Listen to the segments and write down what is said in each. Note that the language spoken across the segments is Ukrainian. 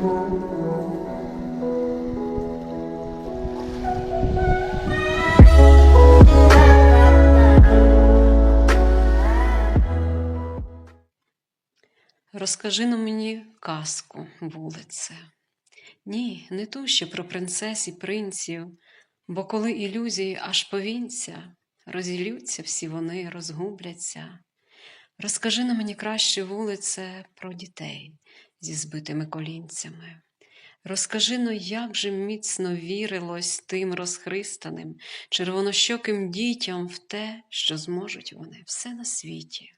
Розкажи на мені казку, вулице. Ні, не ту, що про принцес і принців, бо коли ілюзії аж повінця, розілються всі вони, розгубляться. Розкажи на мені краще, вулице, про дітей зі збитими колінцями. Розкажи но, як же міцно вірилось тим розхристаним, червонощоким дітям в те, що зможуть вони все на світі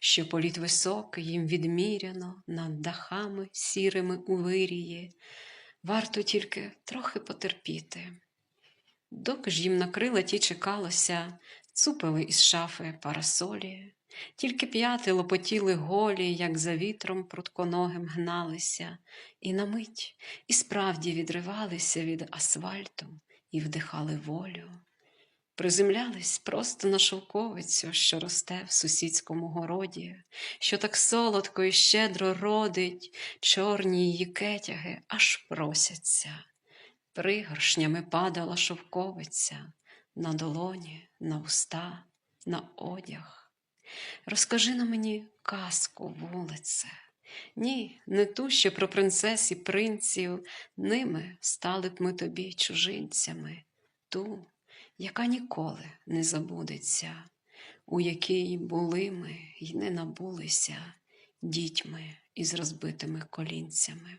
що політ високий їм відміряно над дахами сірими у вирії, варто тільки трохи потерпіти. Доки ж їм на крила ті чекалося, цупили із шафи парасолі, тільки п'яти лопотіли голі, як за вітром прутконогим гналися, і на мить і справді відривалися від асфальту і вдихали волю приземлялись просто на шовковицю, що росте в сусідському городі, що так солодко і щедро родить, чорні її кетяги аж просяться. Пригоршнями падала шовковиця на долоні, на уста, на одяг. Розкажи на мені казку, вулице. Ні, не ту, що про принцес і принців, ними стали б ми тобі чужинцями, ту, яка ніколи не забудеться, у якій були ми й не набулися дітьми із розбитими колінцями.